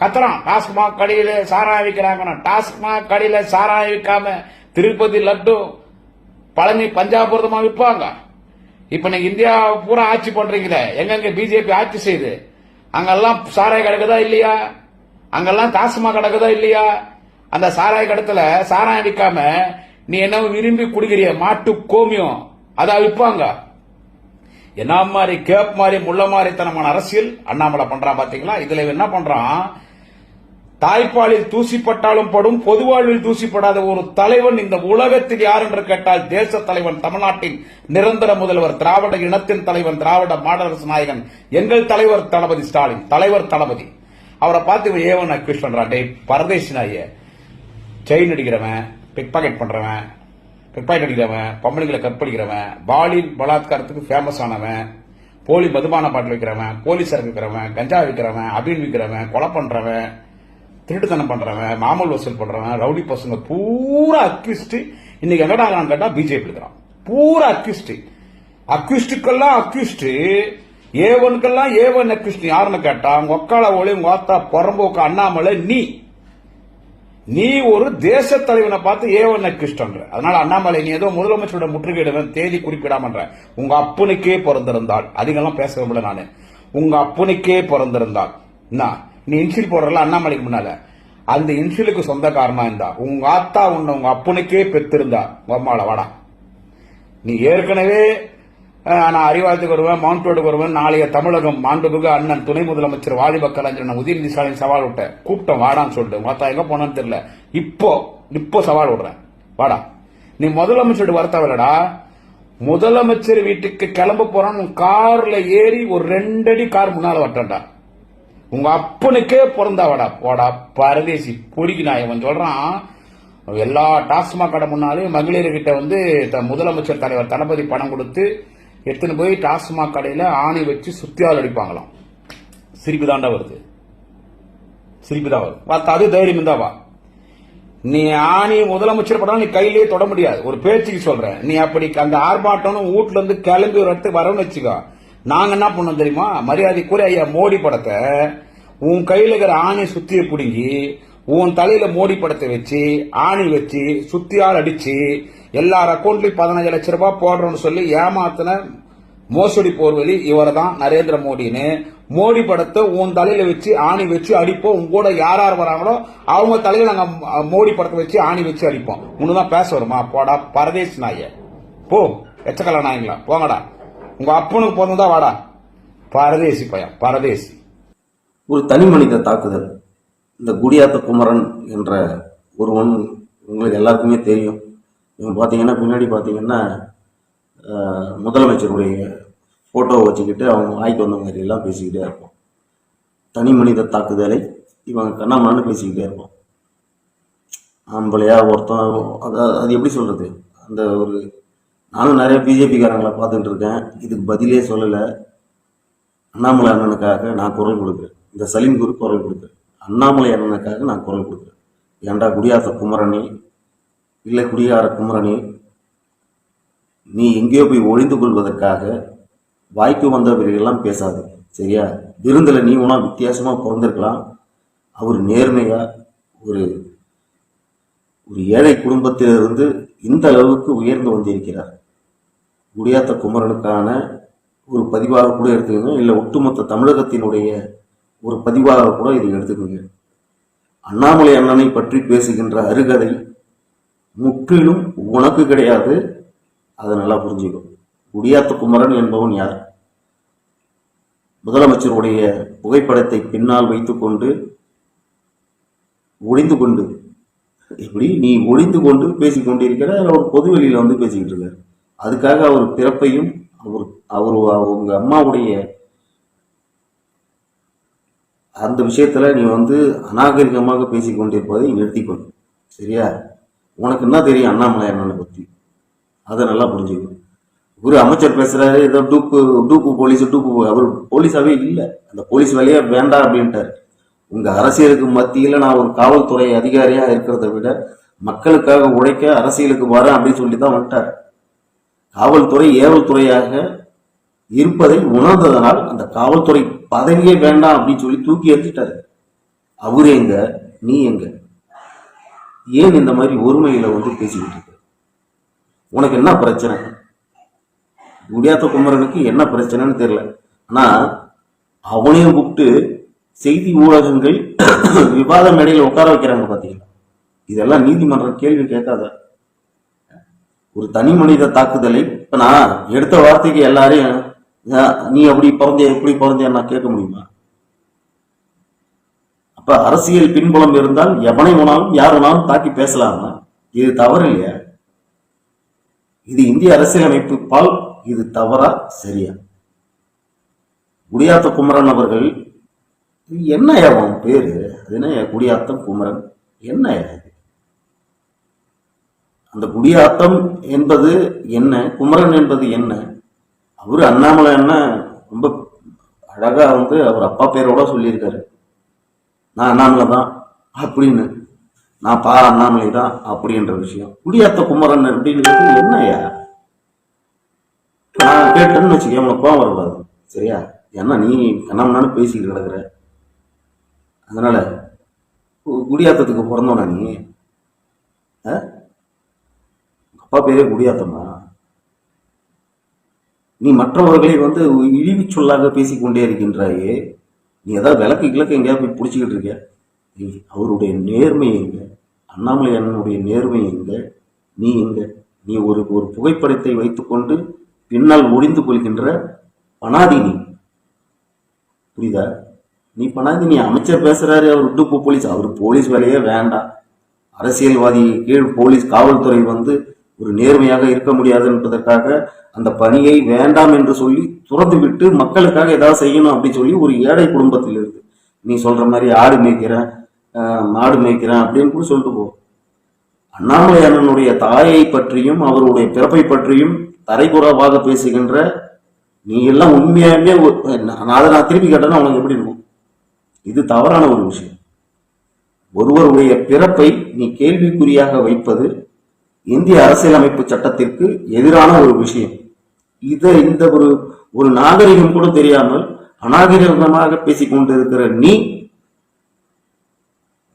கத்துறான். டாஸ்மாக் கடையில சாராயம் விற்கிறாங்க டாஸ்மாக் கடையில சாராயம் விற்காம திருப்பதி லட்டு பழனி பஞ்சாபுரதமா விற்பாங்க இப்ப நீங்க இந்தியா பூரா ஆட்சி பண்றீங்களே. எங்கெங்க பிஜேபி ஆட்சி செய்யுது அங்கெல்லாம் சாராய கிடக்குதா இல்லையா? அங்கெல்லாம் டாஸ்மாக் கிடக்குதா இல்லையா? அந்த சாராய கடத்துல சாராயம் விற்காம நீ என்ன விரும்பி குடிக்கிறிய? மாட்டு கோமியம். அதான் விற்பாங்க என்ன மாதிரி கேப் மாதிரி முள்ள மாதிரித்தனமான அரசியல் அண்ணாமலை பண்றான் பாத்தீங்களா? இதுல என்ன பண்றான்? தாய்ப்பாலில் தூசிப்பட்டாலும் படும் பொதுவாழ்வில் தூசிப்படாத ஒரு தலைவன் இந்த உலகத்தில் யார் என்று கேட்டால் தேச தலைவன் தமிழ்நாட்டின் நிரந்தர முதல்வர் திராவிட இனத்தின் தலைவன் திராவிட மாடரசு நாயகன் எங்கள் தலைவர் தளபதி ஸ்டாலின் தலைவர் தளபதி. அவரை பார்த்து ஏவன் அக்யூஸ் பண்றான். டேய் பரதேசி நாய செயின் அடிக்கிறவன் பிக் பாக்கெட் பண்றவன் பிக் பாக்கெட் அடிக்கிறவன் பொம்பளைங்களை கற்பழிக்கிறவன் பாலியல் பலாத்காரத்துக்கு ஃபேமஸ் ஆனவன் போலி மதுபான பாட்டில் விற்கிறவன் போலீஸார் இருக்கிறவன் கஞ்சா விற்கிறவன் அபின் விற்கிறவன் கொலை பண்றவன் திருட்டுத்தனம் பண்றவன் மாமல் வசூல் பண்றவன் ரவுடி பசங்க பூரா அக்யூஸ்ட். இன்னைக்கு எங்கடா கேட்டா பிஜேபி இருக்கிறான். பூரா அக்யூஸ்ட். அக்யூஸ்டுக்கெல்லாம் அக்யூஸ்ட். ஏவனுக்கெல்லாம் ஏவன் அக்யூஸ்ட் யாருன்னு கேட்டா ஒக்கால ஒளி உங்க ஆத்தா புறம்போக்கு அண்ணாமலை நீ. நீ ஒரு தேச தலைவனை பார்த்து ஏவன் அக்யூஸ்ட்ன்ற அதனால அண்ணாமலை நீ ஏதோ முதலமைச்சரோட முற்றுகையிடுவேன் தேதி குறிப்பிடாமன்ற உங்க அப்பனுக்கே பிறந்திருந்தாள். அதிகம்லாம் பேச விரும்பல நானு. உங்க அப்பனுக்கே பிறந்திருந்தாள். என்ன நீ இன்சில் போடுறல அண்ணாமலைக்கு முன்னால. அந்த இன்சுலுக்கு சொந்தக்காரனா இருந்தா. உங்க ஆத்தா உன்னை உங்க அப்பனுக்கே பெத்திருந்தா. உங்க அம்மால வாடா. நீ ஏற்கனவே நான் அறிவாளத்துக்கு வருவேன் மவுண்ட்ரோடுக்கு வருவேன். நாளைய தமிழகம் மாண்புமிகு அண்ணன் துணை முதலமைச்சர் வாலிப கலைஞர் உதயநிதி ஸ்டாலின் சவால் விட்டேன் கூப்பிட்டேன் வாடான்னு சொல்லிட்டு மொத்தம் எங்க போனான்னு தெரியல. இப்போ இப்போ சவால் விடுறேன். வாடா. நீ முதலமைச்சர் வர தேவையில்லடா முதலமைச்சர் வீட்டுக்கு கிளம்ப போறான்னு கார்ல ஏறி ஒரு ரெண்டடி கார் முன்னால வரட்டா உங்க அப்பனுக்கே பிறந்தா வாடா போடா பரதேசி பொறுக்கி நாயவன் சொல்றான் எல்லா டாஸ்மாக் கடை முன்னாலே மகளிர்கிட்ட வந்து த- முதலமைச்சர் தலைவர் தளபதி பணம் கொடுத்து எடுத்துன்னு போய் டாஸ்மாக் கடையில ஆணி வச்சு சுத்தியால் அடிப்பாங்களாம். சிரிப்பு தாண்டா வருது. சிரிப்பு தான் வரும் பார்த்தா அது தைரியம் தான் வா. நீ ஆணி முதலமைச்சர் படம் நீ கையிலேயே தொட முடியாது. ஒரு பேச்சுக்கு சொல்றேன். நீ அப்படி அந்த ஆர்ப்பாட்டம் வீட்டுல இருந்து கிளம்பி ஒரு இடத்துக்கு வரணும்னு வச்சுக்கோ. நாங்க என்ன பண்ணோம் தெரியுமா? மரியாதைக்குரிய ஐயா மோடி படத்தை உன் கையில் இருக்கிற ஆணி சுத்தியை பிடுங்கி உன் தலையில மோடி படத்தை வச்சு ஆணி வச்சு சுத்தியால் அடிச்சு எல்லார் அக்கௌண்ட்லயும் பதினஞ்சு லட்ச ரூபாய் போடுறோம்னு சொல்லி ஏமாத்தின மோசடி போர்வெளி இவரை தான் நரேந்திர மோடின்னு. மோடி படத்தை உன் தலையில வச்சு ஆணி வச்சு அடிப்போம். உங்க கூட யார் யார் வராங்களோ அவங்க தலையில நாங்க மோடி படத்தை வச்சு ஆணி வச்சு அடிப்போம். ஒண்ணுதான் பேச வருமா? போடா பரதேசி நாய. போ எச்சக்கல நாயங்களா போங்கடா. உங்க அப்பனுக்கு பிறந்ததா வாடா. பரதேசி பையன் பரதேசி. ஒரு தனி மனித தாக்குதல். இந்த குடியாத்த குமரன் என்ற ஒருவன் உங்களுக்கு எல்லாருக்குமே தெரியும். இவன் பார்த்தீங்கன்னா பின்னாடி பார்த்தீங்கன்னா முதலமைச்சருடைய ஃபோட்டோவை வச்சுக்கிட்டு அவங்க வாய்க்கு வந்த மாதிரி எல்லாம் பேசிக்கிட்டே இருப்போம் தனி மனித தாக்குதலை இவங்க கண்ணாமண்ணு பேசிக்கிட்டே இருப்போம் ஆம்பளையா ஒருத்தன் அது அது எப்படி சொல்கிறது அந்த ஒரு நானும் நிறைய பிஜேபிக்காரங்களை பார்த்துட்டு இருக்கேன். இதுக்கு பதிலே சொல்லலை. அண்ணாமலை அண்ணனுக்காக நான் குரல் கொடுக்குறேன். இந்த சலீம் குரு குரல் கொடுக்குறேன் அண்ணாமலை அண்ணனுக்காக நான் குரல் கொடுக்குறேன். ஏன்டா குடியாத்த குமரனே? இல்லை குடியார குமரனே? நீ எங்கேயோ போய் ஒழிந்து கொள்வதற்காக வாய்க்கு வந்தவர்களெல்லாம் பேசாது. சரியா? விருந்தில் நீ உனா வித்தியாசமாக பிறந்திருக்கலாம். அவர் நேர்மையாக ஒரு ஒரு ஏழை குடும்பத்திலிருந்து இந்த அளவுக்கு உயர்ந்து வந்திருக்கிறார். குடியாத்த குமரனுக்கான ஒரு பதிவாக கூட எடுத்துக்கோங்க. இல்லை ஒட்டுமொத்த தமிழகத்தினுடைய ஒரு பதிவாக கூட இதை எடுத்துக்கோங்க அண்ணாமலை அண்ணனை பற்றி பேசுகின்ற அருகதை முற்றிலும் உனக்கு கிடையாது. அதை நல்லா புரிஞ்சுக்கோ. குடியாத்த குமரன் என்பவன் யார்? முதலமைச்சருடைய புகைப்படத்தை பின்னால் வைத்துக்கொண்டு ஒளிந்து கொண்டு இப்படி நீ ஒளிந்து கொண்டு பேசிக்கொண்டிருக்கிற அவர் பொதுவெளியில் வந்து பேசிக்கிட்டு இருக்கார். அதுக்காக அவர் பிறப்பையும் அவர் அவர் அவங்க அம்மாவுடைய அந்த விஷயத்தில் நீ வந்து அநாகரிகமாக பேசி கொண்டிருப்பதை நிறுத்திக்கொள். சரியா? உனக்கு என்ன தெரியும் அண்ணாமலை அண்ணனை பற்றி அதை நல்லா புரிஞ்சுக்கணும் ஒரு அமைச்சர் பேசுகிறாரு ஏதோ டூப்பு டூப்பு போலீஸ் டூப்பு அவர் போலீஸாகவே இல்லை. அந்த போலீஸ் வேலையே வேண்டாம் அப்படின்ட்டார். உங்கள் அரசியலுக்கு மத்தியில் நான் ஒரு காவல்துறை அதிகாரியாக இருக்கிறத விட மக்களுக்காக உழைக்க அரசியலுக்கு வரேன் அப்படின்னு சொல்லி தான் வந்துட்டார். காவல்துறை ஏவல்துறையாக இருப்பதை உணர்ந்ததனால் அந்த காவல்துறை பதவியே வேண்டாம் அப்படின்னு சொல்லி தூக்கி எறிஞ்சிட்டாரு. அவரு எங்க? நீ எங்க? ஏன் இந்த மாதிரி ஒருமையில வந்து பேசிக்கிட்டு இருக்க? உனக்கு என்ன பிரச்சனை? குடியாத்த குமரனுக்கு என்ன பிரச்சனைன்னு தெரியல. ஆனா அவனையும் கூப்பிட்டு செய்தி ஊடகங்கள் விவாத மேடையில் உட்கார வைக்கிறாங்க பாத்தீங்களா? இதெல்லாம் நீதிமன்றம் கேள்வி கேட்காத. ஒரு தனி மனித தாக்குதலை இப்ப நான் எடுத்த வார்த்தைக்கு எல்லாரையும் நீ அப்படி பிறந்தியா இப்படி பிறந்தியா நான் கேட்க முடியுமா? அப்ப அரசியல் பின்புலம் இருந்தால் எவனை வேணாலும் யார் வேணாலும் தாக்கி பேசலாமா. இது தவறு இல்லையா? இது இந்திய அரசியலமைப்பு பால் இது தவறா சரியா? குடியாத்த குமரன் அவர்கள் என்ன அவன் பேரு? அது என்ன குடியாத்தம் குமரன்? என்ன அந்த குடியாத்தம் என்பது என்ன? குமரன் என்பது என்ன? அவரு அண்ணாமலை என்ன ரொம்ப அழகாக வந்து அவர் அப்பா பேரோட சொல்லியிருக்காரு. நான் அண்ணாமலை தான் அப்படின்னு. நான் பா அண்ணாமலை தான் அப்படின்ற விஷயம். குடியாத்த குமரன் அப்படின்றது என்னையா நான் கேட்டேன்னு வச்சுக்கேன் உனக்கு கோவம் வரக்கூடாது. சரியா? ஏன்னா நீ கண்ணாமண்ணான்னு பேசிக்கிட்டு கிடக்குற. அதனால குடியாத்தத்துக்கு பிறந்தவனா நீ ஆ? அப்பா பேரே குடியாத்தம்மா. நீ மற்றவர்களை வந்து இழிவு சொல்லாக பேசிக்கொண்டே இருக்கின்றாயே நீ ஏதாவது விளக்கு கிழக்கு எங்கேயாவது போய் பிடிச்சிக்கிட்டு இருக்க நீ அவருடைய நேர்மை எங்க? அண்ணாமலை அண்ணனுடைய நேர்மை எங்க? நீ எங்க? நீ ஒரு ஒரு புகைப்படத்தை வைத்துக்கொண்டு பின்னால் ஒளிந்து கொள்கின்ற பனாதினி. நீ புரியுதா? நீ பனாதினி நீ அமைச்சர் பேசுறாரு அவர் விட்டு போலீஸ். அவர் போலீஸ் வேலையே வேண்டாம். அரசியல்வாதி கீழ் போலீஸ் காவல்துறை வந்து ஒரு நேர்மையாக இருக்க முடியாது என்பதற்காக அந்த பணியை வேண்டாம் என்று சொல்லி துறந்து விட்டு மக்களுக்காக ஏதாவது செய்யணும் அப்படின்னு சொல்லி ஒரு ஏழை குடும்பத்தில் இருக்கு நீ சொல்ற மாதிரி ஆடு மேய்க்கிறேன் மாடு மேய்க்கிறேன் அப்படின்னு கூட சொல்லிட்டு போ. அண்ணாமலை அண்ணனுடைய தாயை பற்றியும் அவருடைய பிறப்பை பற்றியும் தரைக்குறவாக பேசுகின்ற நீ எல்லாம் உண்மையாலுமே நான் அதை நான் திருப்பி கேட்டேன்னா உனக்கு எப்படி இருக்கும்? இது தவறான ஒரு விஷயம். ஒருவருடைய பிறப்பை நீ கேள்விக்குறியாக வைப்பது இந்திய அரசியலமைப்பு சட்டத்திற்கு எதிரான ஒரு விஷயம். இதை இந்த ஒரு ஒரு நாகரிகம் கூட தெரியாமல் அநாகரிகமாக பேசிக் கொண்டிருக்கிற நீ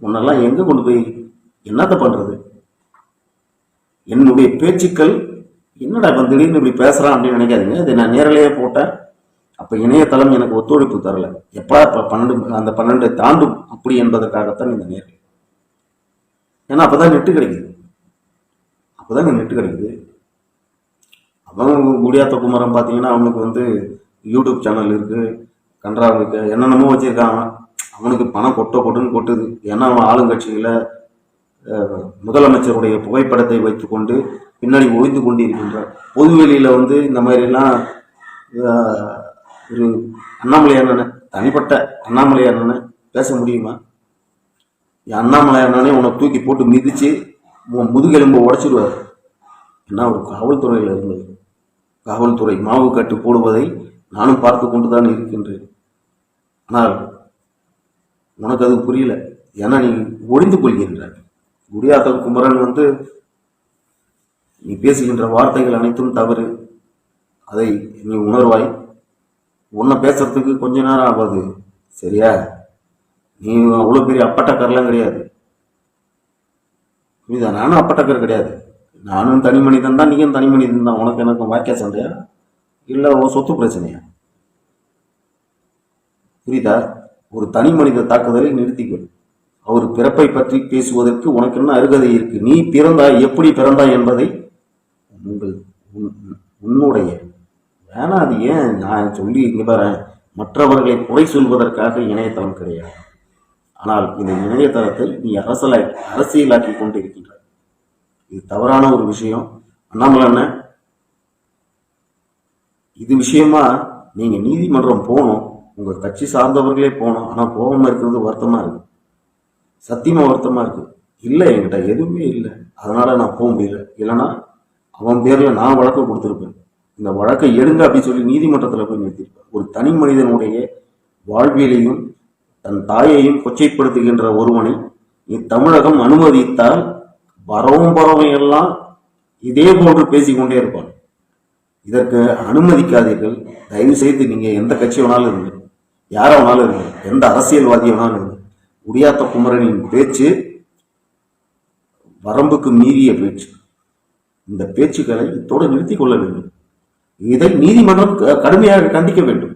உன்னெல்லாம் எங்க கொண்டு போய் என்னத்த பண்றது? என்னுடைய பேச்சுக்கள் என்னடா இவன் திடீர்னு இப்படி பேசுறான் அப்படின்னு நினைக்காதீங்க. இதை நான் நேரலையே போட்டேன். அப்ப இணையதளம் எனக்கு ஒத்துழைப்பு தரல. எப்பா இப்ப பன்னெண்டு அந்த பன்னெண்டு தாண்டும் அப்படி என்பதற்காகத்தான் இந்த நேரம் ஏன்னா அப்பதான் நெட்டு கிடைக்குது. அப்பதான் நெட்டு கிடைக்குது. அவங்க குடியாத்த குமரம் பார்த்தீங்கன்னா அவனுக்கு வந்து யூடியூப் சேனல் இருக்குது இருக்கு இருக்குது என்னென்னமோ வச்சுருக்காங்க அவன். அவனுக்கு பணம் கொட்ட கொட்டுன்னு கொட்டுது. ஏன்னா அவன் ஆளுங்கட்சியில் முதலமைச்சருடைய புகைப்படத்தை வைத்துக்கொண்டு பின்னாடி ஒழித்து கொண்டிருக்கின்றார் பொதுவெளியில் வந்து இந்த மாதிரிலாம் ஒரு அண்ணாமலை அண்ணனை தனிப்பட்ட அண்ணாமலை அண்ணனை பேச முடியுமா? என் அண்ணாமலை அண்ணனே உன்னை தூக்கி போட்டு மிதித்து முதுகெலும்பை உடைச்சிடுவார். என்ன ஒரு காவல்துறையில் இருந்தது? காவல்துறை மாவு கட்டு போடுவதை நானும் பார்த்து கொண்டுதான் இருக்கின்றேன். ஆனால் உனக்கு அது புரியல. ஏன்னா நீ ஒழிந்து கொள்கின்றாய். குடியாத்த குமரன் வந்து நீ பேசுகின்ற வார்த்தைகள் அனைத்தும் தவறு. அதை நீ உணர்வாய். உன்னை பேசுறதுக்கு கொஞ்ச நேரம் ஆகாது. சரியா? நீ அவ்வளோ பெரிய அப்பட்டக்காரெலாம் கிடையாது. புரியுதா? நானும் அப்பட்டக்கர் கிடையாது. நானும் தனி மனிதன் தான் நீயும் தனி மனிதன் தான். உனக்கு எனக்கு வாக்கிய சண்டையா? இல்லை உன் சொத்து பிரச்சனையா? புரியுதா? ஒரு தனி மனித தாக்குதலை நிறுத்திக்கொள். அவர் பிறப்பை பற்றி பேசுவதற்கு உனக்கு என்ன அருகதை இருக்கு? நீ பிறந்தாய் எப்படி பிறந்தாய் என்பதை உங்கள் உன்- உன்னுடைய வேணா அது ஏன்? நான் சொல்லி இங்கே வரேன் மற்றவர்களை குறை சொல்வதற்காக இணையதளம் கிடையாது. ஆனால் இந்த இணையதளத்தில் நீ அரசலை அரசியலாக்கி கொண்டு இருக்கின்றாய் இது தவறான ஒரு விஷயம். அண்ணாமலை அண்ணன் இது விஷயமா நீங்க நீதிமன்றம் போகணும். உங்க கட்சி சார்ந்தவர்களே போகணும். ஆனா போகாம இருக்கிறது வருத்தமா இருக்கு. சத்தியமா வருத்தமா இருக்கு. இல்லை என்கிட்ட எதுவுமே இல்லை. அதனால நான் போக முடியல. இல்லைன்னா அவன் பேர்ல நான் வழக்கு கொடுத்துருப்பேன். இந்த வழக்கை எடுங்க அப்படின்னு சொல்லி நீதிமன்றத்தில் போய் நிறுத்திருப்பேன் ஒரு தனி மனிதனுடைய வாழ்வியலையும் தன் தாயையும் கொச்சைப்படுத்துகின்ற ஒருவனை இத்தமிழகம் அனுமதித்தால் வரவும் பறவையும் எல்லாம் இதே போன்று பேசிக்கொண்டே இருப்பான். இதற்கு அனுமதிக்காதீர்கள். தயவு செய்து நீங்க எந்த கட்சி வேணாலும் இருங்க யாரை வேணாலும் இருங்க எந்த அரசியல்வாதி வேணாலும் இருங்க குடியாத்த குமரனின் பேச்சு வரம்புக்கு மீறிய பேச்சு. இந்த பேச்சுக்களை இத்தோடு நிறுத்திக் கொள்ள வேண்டும். இதை நீதிமன்றம் க- கடுமையாக கண்டிக்க வேண்டும்.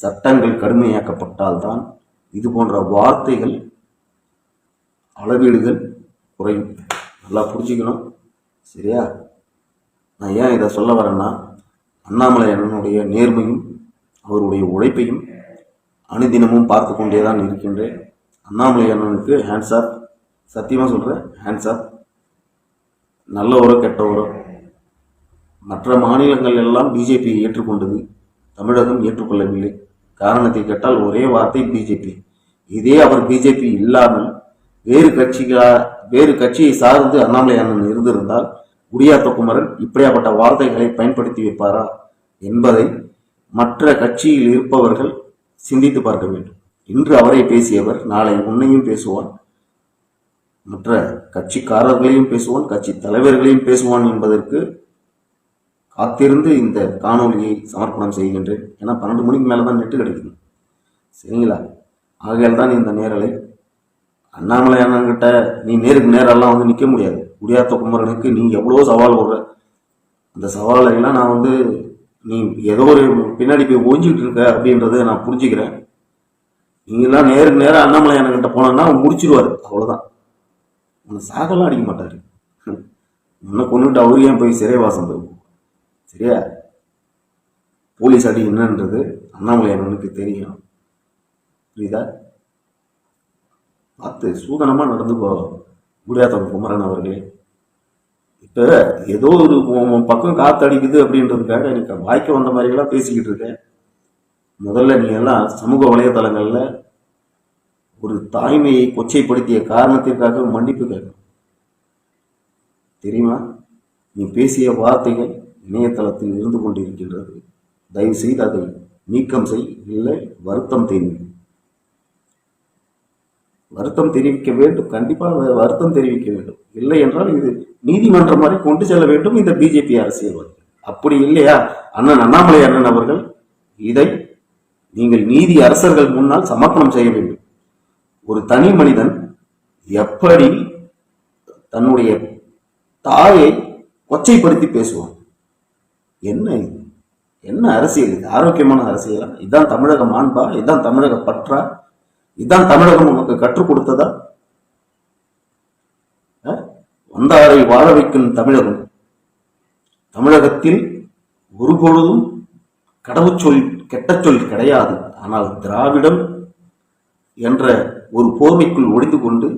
சட்டங்கள் கடுமையாக்கப்பட்டால்தான் இது போன்ற வார்த்தைகள் அளவீடுகள் குறையும். நல்லா புரிஞ்சுக்கணும். சரியா? நான் ஏன் இதை சொல்ல வரேன்னா அண்ணாமலை அண்ணனுடைய நேர்மையும் அவருடைய உழைப்பையும் அனுதினமும் பார்த்து கொண்டே தான் இருக்கின்றேன். அண்ணாமலை அண்ணனுக்கு ஹேண்ட்ஸ் சத்தியமாக சொல்கிறேன் ஹேண்ட்ஸ் ஆப் நல்லவரோ கெட்டவரோ. மற்ற மாநிலங்கள் எல்லாம் பிஜேபியை ஏற்றுக்கொண்டது. தமிழகம் ஏற்றுக்கொள்ளவில்லை. காரணத்தை கேட்டால் ஒரே வார்த்தை பிஜேபி. இதே அவர் பிஜேபி இல்லாமல் வேறு கட்சிகளா வேறு கட்சியை சார்ந்து அண்ணாமலை அண்ணன் இருந்திருந்தால் குடியாத்த குமரன் இப்படியாப்பட்ட வார்த்தைகளை பயன்படுத்தி வைப்பாரா என்பதை மற்ற கட்சியில் இருப்பவர்கள் சிந்தித்து பார்க்க வேண்டும். இன்று அவரை பேசியவர் நாளை உன்னையும் பேசுவான். மற்ற கட்சிக்காரர்களையும் பேசுவான் கட்சி தலைவர்களையும் பேசுவான் என்பதற்கு காத்திருந்து இந்த காணொலியை சமர்ப்பணம் செய்கின்றேன். ஏன்னா பன்னெண்டு மணிக்கு மேலே தான் நெட்டு கிடைக்குது. சரிங்களா? ஆகையால் தான் இந்த நேரலை அண்ணாமலை அண்ணன்கிட்ட நீ நேருக்கு நேரெல்லாம் வந்து நிற்க முடியாது. குடியாத்த குமரனுக்கு நீ எவ்வளோ சவால் போடுற? அந்த சவாலையெல்லாம் நான் வந்து நீ ஏதோ ஒரு பின்னாடி போய் ஓஞ்சிக்கிட்டு இருக்க அப்படின்றத நான் புரிஞ்சுக்கிறேன். நீங்களாம் நேருக்கு நேரம் அண்ணாமலை அண்ணன்கிட்ட போனோன்னா முடிச்சிருவார். அவ்வளோதான் உன்னை சாகலாம் அடிக்க மாட்டார். உன்னை கொண்டுட்டு அவரு ஏன் போய் சிறைவாசம் போகும் சரியா போலீஸ் அடி என்னன்றது அண்ணாமலை அண்ணனுக்கு தெரியும். புரியுதா? பார்த்து சூதனமாக நடந்துக்கோ குடியாத்தம் குமரன் அவர்களே. இப்போ ஏதோ ஒரு பக்கம் காற்று அடிக்குது அப்படின்றதுக்காக எனக்கு வாய்க்க வந்த மாதிரியெல்லாம் பேசிக்கிட்டு இருக்கேன் முதல்ல நீ எல்லாம் சமூக வலைதளங்களில் ஒரு தாய்மையை கொச்சைப்படுத்திய காரணத்திற்காக மன்னிப்பு கேட்கணும். தெரியுமா? நீ பேசிய வார்த்தைகள் இணையதளத்தில் இருந்து கொண்டிருக்கின்றது. தயவு செய்து அதை நீக்கம் செய் இல்லை வருத்தம் தெரிவி. வருத்தம் தெரிவிக்க வேண்டும். கண்டிப்பாக வருத்தம் தெரிவிக்க வேண்டும். இல்லை என்றால் இது நீதிமன்றம் வரை கொண்டு செல்ல வேண்டும் இந்த பிஜேபி அரசியல்வாதி அப்படி இல்லையா? அண்ணன் அண்ணாமலை அண்ணன் அவர்கள் இதை நீங்கள் நீதி அரசர்கள் முன்னால் சமர்ப்பணம் செய்ய வேண்டும். ஒரு தனி மனிதன் எப்படி தன்னுடைய தாயை கொச்சைப்படுத்தி பேசுவான்? என்ன இது? என்ன அரசியல் இது? ஆரோக்கியமான அரசியலா? இதுதான் தமிழக மாண்பா? இதுதான் தமிழக பற்றா? இதுதான் தமிழகம் உனக்கு கற்றுக் கொடுத்ததா? வந்தாரை வாழ வைக்கும் தமிழகம். தமிழகத்தில் ஒருபொழுதும் கடவுச்சொல் கெட்ட சொல் கிடையாது. ஆனால் திராவிடம் என்ற ஒரு போர்வைக்குள் ஒடிந்து கொண்டு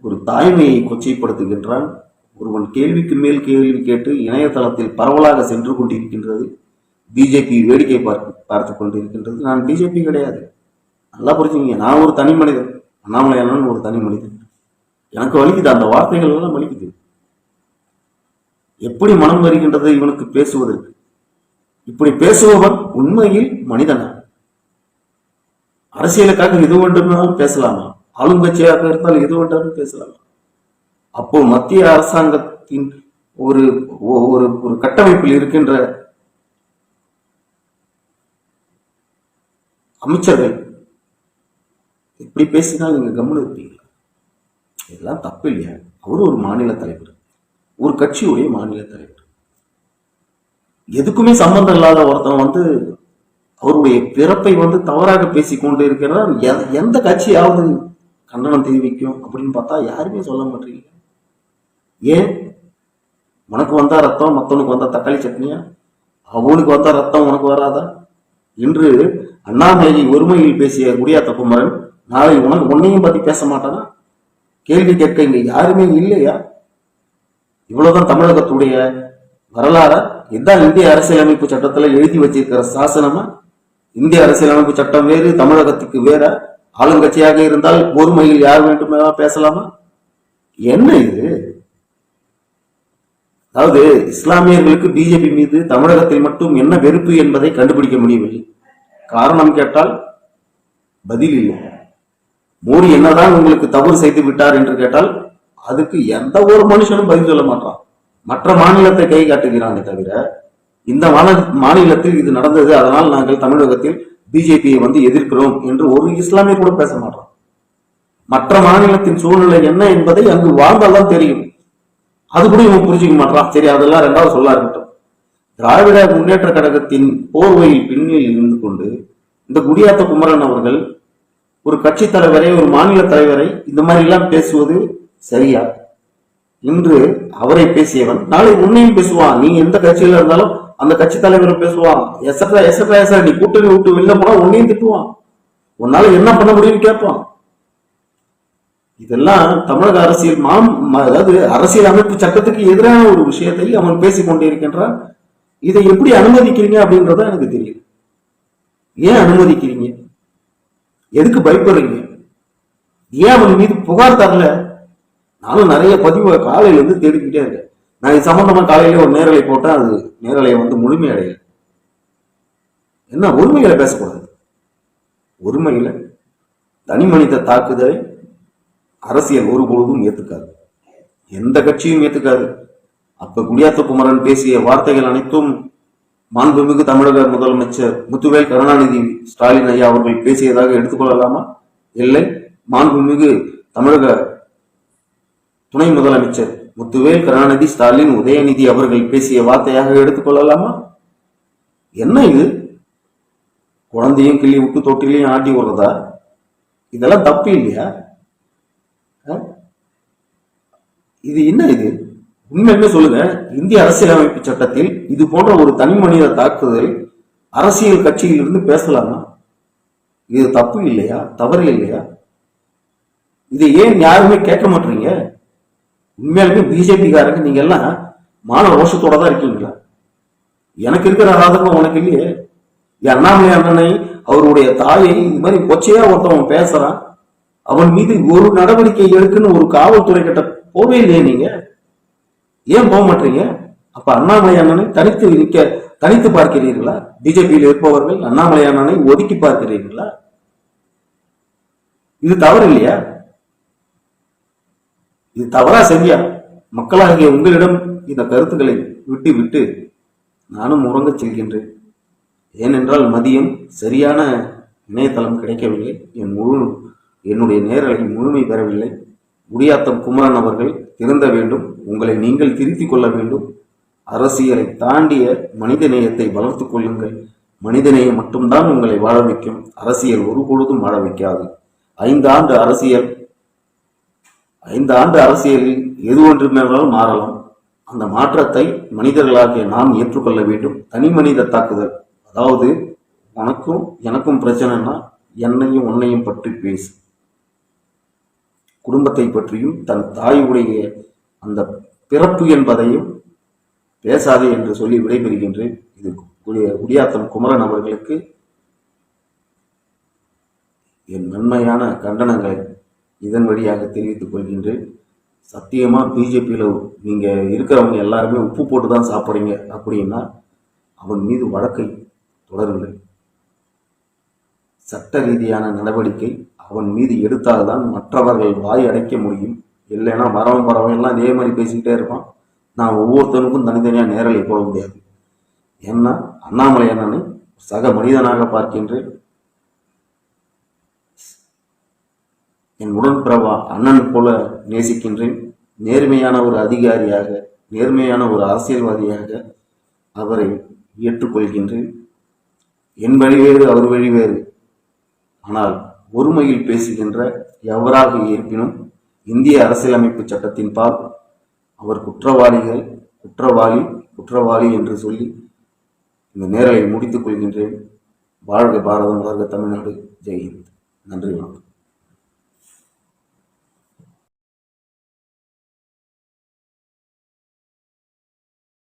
ஒரு தாய்மையை கொச்சைப்படுத்துகின்றான். ஒருவன் கேள்விக்கு மேல் கேள்வி கேட்டு இணையதளத்தில் பரவலாக சென்று கொண்டிருக்கின்றது. பிஜேபி வேடிக்கை பார்த்து பார்த்து கொண்டிருக்கின்றது. நான் பிஜேபி கிடையாது. நல்லா புரிஞ்சுங்க நான் ஒரு தனி மனிதன். அண்ணாமலை அண்ணன் ஒரு தனி மனிதன். எனக்கு வலிக்குது. அந்த வார்த்தைகள் எல்லாம் வலிக்குது. எப்படி மனம் வருகின்றது இவனுக்கு பேசுவதற்கு? இப்படி பேசுபவன் உண்மையில் மனிதனா? அரசியலுக்காக இது வேண்டுமானாலும் பேசலாமா? ஆளுங்கட்சியாக இருந்தால் எது வேண்டாலும் பேசலாமா? அப்போ மத்திய அரசாங்கத்தின் ஒரு ஒ- ஒரு ஒரு கட்டமைப்பில் இருக்கின்ற அமைச்சர்கள் இப்படி பேசினால் நீங்க கம்முன்னு இருப்பீங்களா? இதெல்லாம் தப்பு இல்லையா? அவரு ஒரு மாநில தலைவர். ஒரு கட்சியுடைய மாநில தலைவர். எதுக்குமே சம்பந்தம் இல்லாத ஒருத்தன் வந்து அவருடைய பிறப்பை வந்து தவறாக பேசி கொண்டு இருக்கிறார் எந்த கட்சியாவது கண்டனம் தெரிவிக்கும் அப்படின்னு பார்த்தா யாருமே சொல்ல மாட்டீங்க. ஏன்? உனக்கு வந்தா ரத்தம் மற்றவனுக்கு வந்தா தக்காளி சட்னியா? அவனுக்கு வந்தா ரத்தம் உனக்கு வராதா? இன்று அண்ணாமலையை ஒருமையில் பேசிய குடியாத்த குமரன் நாளை உனக்கு உன்னையும் பத்தி பேச மாட்டானா? கேள்வி கேட்க இங்க யாருமே இல்லையா? இவ்வளவுதான் தமிழகத்துடைய வரலாறா? இதுதான் இந்திய அரசியலமைப்பு சட்டத்துல எழுதி வச்சிருக்கிற சாசனமா? இந்திய அரசியலமைப்பு சட்டம் வேறு தமிழகத்துக்கு வேற? ஆளுங்கட்சியாக இருந்தால் ஒருமையில் யார் வேண்டுமே பேசலாமா? என்ன இது? அதாவது இஸ்லாமியர்களுக்கு பிஜேபி மீது தமிழகத்தில் மட்டும் என்ன வெறுப்பு என்பதை கண்டுபிடிக்க முடியவில்லை. காரணம் கேட்டால் பதில் இல்லை. மோடி என்னதான் உங்களுக்கு தவறு செய்து விட்டார் என்று கேட்டால் அதுக்கு எந்த ஒரு மனுஷனும் பதில் சொல்ல மாட்டான். மற்ற மாநிலத்தை கை காட்டுகிறானே தவிர இந்த மாநில மாநிலத்தில் இது நடந்தது அதனால் நாங்கள் தமிழகத்தில் பிஜேபியை வந்து எதிர்க்கிறோம் என்று ஒரு இஸ்லாமிய கூட பேச மாட்டான். மற்ற மாநிலத்தின் சூழ்நிலை என்ன என்பதை அங்கு வாழ்ந்தால்தான் தெரியும். அது கூட இவன் புரிஞ்சுக்க மாட்டான் சரி அதெல்லாம் ரெண்டாவது சொல்ல இருக்கட்டும் திராவிட முன்னேற்ற கழகத்தின் போர்வையில் பின்னில் இருந்து கொண்டு இந்த குடியாத்த குமரன் அவர்கள் ஒரு கட்சி தலைவரை ஒரு மாநில தலைவரை இந்த மாதிரி எல்லாம் பேசுவது சரியா இன்று அவரை பேசியவன் நாளை உன்னையும் பேசுவான் நீ எந்த கட்சியில இருந்தாலும் அந்த கட்சி தலைவரும் பேசுவான் எசட்ரா எசட்ரா எசரா நீ கூட்டணி விட்டு வெளில போனா உன்னையும் திட்டுவான் உன்னால என்ன பண்ண முடியும்னு கேட்பான் இதெல்லாம் தமிழக அரசியல் மாம் அதாவது அரசியல் அமைப்பு சட்டத்துக்கு எதிரான ஒரு விஷயத்தை அவன் பேசிக் கொண்டிருக்கின்றான் இதை எப்படி அனுமதிக்கிறீங்க அப்படின்றத எனக்கு தெரியும். ஏன் அனுமதிக்கிறீங்க? எதுக்கு பயப்படுறீங்க? ஏன் அவன் மீது புகார் தரல? நானும் நிறைய பதிவு காலையில இருந்து தேடிக்கிட்டே இருக்கேன். நான் இது சம்பந்தமா காலையில ஒரு நேரலை போட்டேன் அது நேரலையை வந்து முழுமையடையல என்ன உரிமைகளை பேசக்கூடாது? ஒருமையில தனி மனித தாக்குதலை அரசியல் ஒருபொழுதும் ஏற்றுக்காது எந்த கட்சியும் ஏற்றுக்காது அப்ப குடியாத்த குமரன் பேசிய வார்த்தைகள் அனைத்தும் மாண்புமிகு தமிழக முதலமைச்சர் முத்துவேல் கருணாநிதி ஸ்டாலின் ஐயா அவர்கள் பேசியதாக எடுத்துக்கொள்ளலாமா? இல்லை. மாண்புமிகு தமிழக துணை முதலமைச்சர் முத்துவேல் கருணாநிதி ஸ்டாலின் உதயநிதி அவர்கள் பேசிய வார்த்தையாக எடுத்துக்கொள்ளலாமா? என்ன இது? குழந்தையும் கிள்ளி விட்டு தொட்டிலையும் ஆட்டி விடுறதா இதெல்லாம் தப்பு இல்லையா? இது என்ன இது? உண்மையுமே சொல்லுங்க? இந்திய அரசியலமைப்பு சட்டத்தில் இது போன்ற ஒரு தனி மனித தாக்குதல் அரசியல் கட்சியிலிருந்து பேசலாமா? இது தப்பு இல்லையா? தவறு இல்லையா? இதை ஏன் யாருமே கேட்க மாட்டீங்க? உண்மையாலுமே பிஜேபி காரங்க நீங்க எல்லாம் மான ரோஷத்தோட தான் இருக்கீங்களா? எனக்கு இருக்கிற ஆதரவு உனக்கு இல்லையே. அண்ணாமலை அண்ணனை அவருடைய தாயை இந்த மாதிரி கொச்சையா ஒருத்தவன் பேசுறான். அவன் மீது ஒரு நடவடிக்கை எடுக்குன்னு ஒரு காவல்துறை கிட்ட போவே இல்லையே நீங்க ஏன் போக மாட்டீங்க? அப்ப அண்ணாமலை அண்ணனை தனித்து நிற்க தனித்து பார்க்கிறீர்களா? பிஜேபியில் இருப்பவர்கள் அண்ணாமலை அண்ணனை ஒதுக்கி பார்க்கிறீர்களா? இது தவறு இல்லையா இது தவறா சரியா? மக்களாகிய உங்களிடம் இந்த கருத்துக்களை விட்டு விட்டு நானும் உறங்கச் செல்கின்றேன். ஏனென்றால் மதியம் சரியான இணையதளம் கிடைக்கவில்லை. என் முழு என்னுடைய நேரலை முழுமை பெறவில்லை. குடியாத்தம் குமரன் அவர்கள் திருந்த வேண்டும் உங்களை நீங்கள் திருத்திக் கொள்ள வேண்டும். அரசியலை தாண்டிய மனித நேயத்தை வளர்த்துக் கொள்ளுங்கள். மனிதநேயம் மட்டும்தான் உங்களை வாழ வைக்கும். அரசியல் ஒருபொழுதும் வாழ வைக்காது. ஐந்து ஆண்டு அரசியல் ஐந்து ஆண்டு அரசியலில் எது ஒன்றுமேனாலும் மாறலாம். அந்த மாற்றத்தை மனிதர்களாகிய நாம் ஏற்றுக்கொள்ள வேண்டும். தனி மனித தாக்குதல். அதாவது உனக்கும் எனக்கும் பிரச்சனைனா என்னையும் உன்னையும் பற்றி பேசு. குடும்பத்தை பற்றியும் தன் தாயுடைய அந்த பிறப்பு என்பதையும் பேசாதே என்று சொல்லி விடைபெறுகின்றேன். இது குடியாத்தம் குமரன் அவர்களுக்கு என் நன்மையான கண்டனங்களை இதன் வழியாக தெரிவித்துக் கொள்கின்றேன். சத்தியமாக பிஜேபியில் நீங்கள் இருக்கிறவங்க எல்லாருமே உப்பு போட்டு தான் சாப்பிட்றீங்க அப்படின்னா அவன் மீது வழக்கை தொடருங்கள். சட்ட ரீதியான நடவடிக்கை அவன் மீது எடுத்தால்தான் மற்றவர்கள் வாய் அடைக்க முடியும். இல்லைன்னா வரவன் பறவன் எல்லாம் இதே மாதிரி பேசிக்கிட்டே இருப்பான். நான் ஒவ்வொருத்தனுக்கும் தனித்தனியாக நேரலை போட முடியாது. ஏன்னா அண்ணாமலை அண்ணனை சக மனிதனாக பார்க்கின்றேன். என் உடன்பிறவா அண்ணன் போல நேசிக்கின்றேன். நேர்மையான ஒரு அதிகாரியாக நேர்மையான ஒரு அரசியல்வாதியாக அவரை ஏற்றுக்கொள்கின்றேன். என் வழி வேறு அவர் வழி வேறு. ஆனால் ஒருமையில் பேசுகின்ற எவராக இருப்பினும் இந்திய அரசியலமைப்பு சட்டத்தின் பால் அவர் குற்றவாளிகள் குற்றவாளி குற்றவாளி என்று சொல்லி இந்த நேரலை முடித்துக் கொள்கின்றேன். வாழ்க பாரதம் வளர்க தமிழ்நாடு. ஜெய்ஹிந்த் நன்றி வணக்கம்.